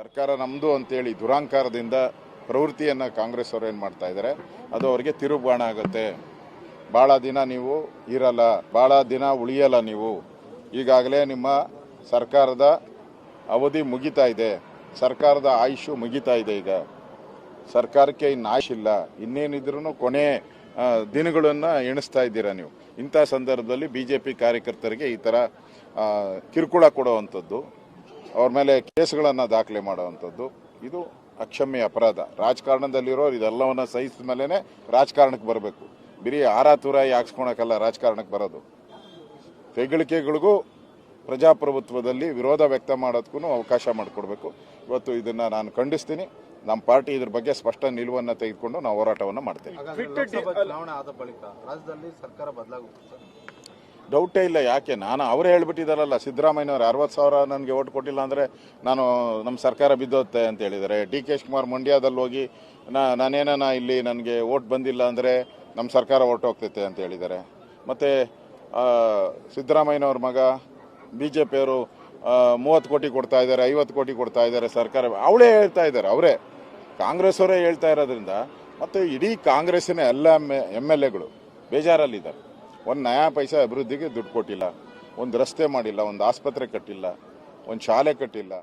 ಸರ್ಕಾರ ನಮ್ಮದು ಅಂತೇಳಿ ದುರಾಂಕಾರದಿಂದ ಪ್ರವೃತ್ತಿಯನ್ನು ಕಾಂಗ್ರೆಸ್ ಅವರು ಏನು ಮಾಡ್ತಾ ಇದ್ದಾರೆ ಅದು ಅವರಿಗೆ ತಿರುಬಾಣ ಆಗುತ್ತೆ. ಭಾಳ ದಿನ ನೀವು ಇರಲ್ಲ ಭಾಳ ದಿನ ಉಳಿಯಲ್ಲ ನೀವು. ಈಗಾಗಲೇ ನಿಮ್ಮ ಸರ್ಕಾರದ ಅವಧಿ ಮುಗಿತಾ ಇದೆ, ಸರ್ಕಾರದ ಆಯುಷು ಮುಗಿತಾ ಇದೆ ಈಗ. ಸರ್ಕಾರಕ್ಕೆ ಇನ್ನು ಆಯುಷಿಲ್ಲ ಇನ್ನೇನಿದ್ರೂ ಕೊನೆ ದಿನಗಳನ್ನು ಎಣಿಸ್ತಾ ಇದ್ದೀರಾ ನೀವು. ಇಂಥ ಸಂದರ್ಭದಲ್ಲಿ ಬಿ ಜೆ ಕಾರ್ಯಕರ್ತರಿಗೆ ಈ ಥರ ಕಿರುಕುಳ ಕೊಡುವಂಥದ್ದು. ಅವ್ರ ಮೇಲೆ ಕೇಸ್ಗಳನ್ನು ದಾಖಲೆ ಮಾಡುವಂಥದ್ದು. ಇದು ಅಕ್ಷಮ್ಯ ಅಪರಾಧ. ರಾಜಕಾರಣದಲ್ಲಿರೋರು ಇದೆಲ್ಲವನ್ನು ಸಹಿಸಿದ ಮೇಲೆ ರಾಜಕಾರಣಕ್ಕೆ ಬರಬೇಕು. ಬರೀ ಆರಾತುರಾಯಿ ಹಾಕ್ಸ್ಕೊಳಕ್ಕಲ್ಲ ರಾಜಕಾರಣಕ್ಕೆ ಬರೋದು. ತೆಗಳಿಕೆಗಳಿಗೂ ಪ್ರಜಾಪ್ರಭುತ್ವದಲ್ಲಿ ವಿರೋಧ ವ್ಯಕ್ತ ಮಾಡೋದಕ್ಕೂ ಅವಕಾಶ ಮಾಡಿಕೊಡ್ಬೇಕು. ಇವತ್ತು ಇದನ್ನು ನಾನು ಖಂಡಿಸ್ತೀನಿ. ನಮ್ಮ ಪಾರ್ಟಿ ಇದ್ರ ಬಗ್ಗೆ ಸ್ಪಷ್ಟ ನಿಲುವನ್ನು ತೆಗೆದುಕೊಂಡು ನಾವು ಹೋರಾಟವನ್ನು ಮಾಡ್ತೇವೆ. ಡೌಟೇ ಇಲ್ಲ ಯಾಕೆ? ನಾನು ಅವರೇ ಹೇಳ್ಬಿಟ್ಟಿದ್ದಾರಲ್ಲ ಸಿದ್ದರಾಮಯ್ಯವ್ರು ಅರವತ್ತು ಸಾವಿರ ನನಗೆ ಓಟ್ ಕೊಟ್ಟಿಲ್ಲ ಅಂದರೆ ನಾನು ನಮ್ಮ ಸರ್ಕಾರ ಬಿದ್ದೋತ್ತೆ ಅಂತ ಹೇಳಿದ್ದಾರೆ ಡಿ ಕೆ ಶಿವಕುಮಾರ್ ಮಂಡ್ಯದಲ್ಲಿ ಹೋಗಿ ನಾ ನಾನೇನ ಇಲ್ಲಿ ನನಗೆ ಓಟ್ ಬಂದಿಲ್ಲ ಅಂದರೆ ನಮ್ಮ ಸರ್ಕಾರ ಓಟ್ ಹೋಗ್ತೈತೆ ಅಂತ ಹೇಳಿದ್ದಾರೆ ಮತ್ತು ಸಿದ್ದರಾಮಯ್ಯನವ್ರ ಮಗ, ಬಿ ಜೆ ಪಿಯವರು ಮೂವತ್ತು ಕೋಟಿ ಕೊಡ್ತಾ ಇದ್ದಾರೆ, ಐವತ್ತು ಕೋಟಿ ಕೊಡ್ತಾ ಇದ್ದಾರೆ ಸರ್ಕಾರ. ಅವಳೇ ಹೇಳ್ತಾ ಇದ್ದಾರೆ, ಅವರೇ. ಕಾಂಗ್ರೆಸ್ ಅವರೇ ಹೇಳ್ತಾ ಇರೋದ್ರಿಂದ, ಮತ್ತು ಇಡೀ ಕಾಂಗ್ರೆಸ್ಸಿನ ಎಲ್ಲ ಎಂ ಎಲ್ ಎಗಳು ಬೇಜಾರಲ್ಲಿದ್ದಾರೆ. ಒಂದು ನಯಾ ಪೈಸಾ ಅಭಿವೃದ್ಧಿಗೆ ದುಡ್ಡು ಕೊಟ್ಟಿಲ್ಲ, ಒಂದು ರಸ್ತೆ ಮಾಡಿಲ್ಲ, ಒಂದು ಆಸ್ಪತ್ರೆ ಕಟ್ಟಿಲ್ಲ, ಒಂದು ಶಾಲೆ ಕಟ್ಟಿಲ್ಲ.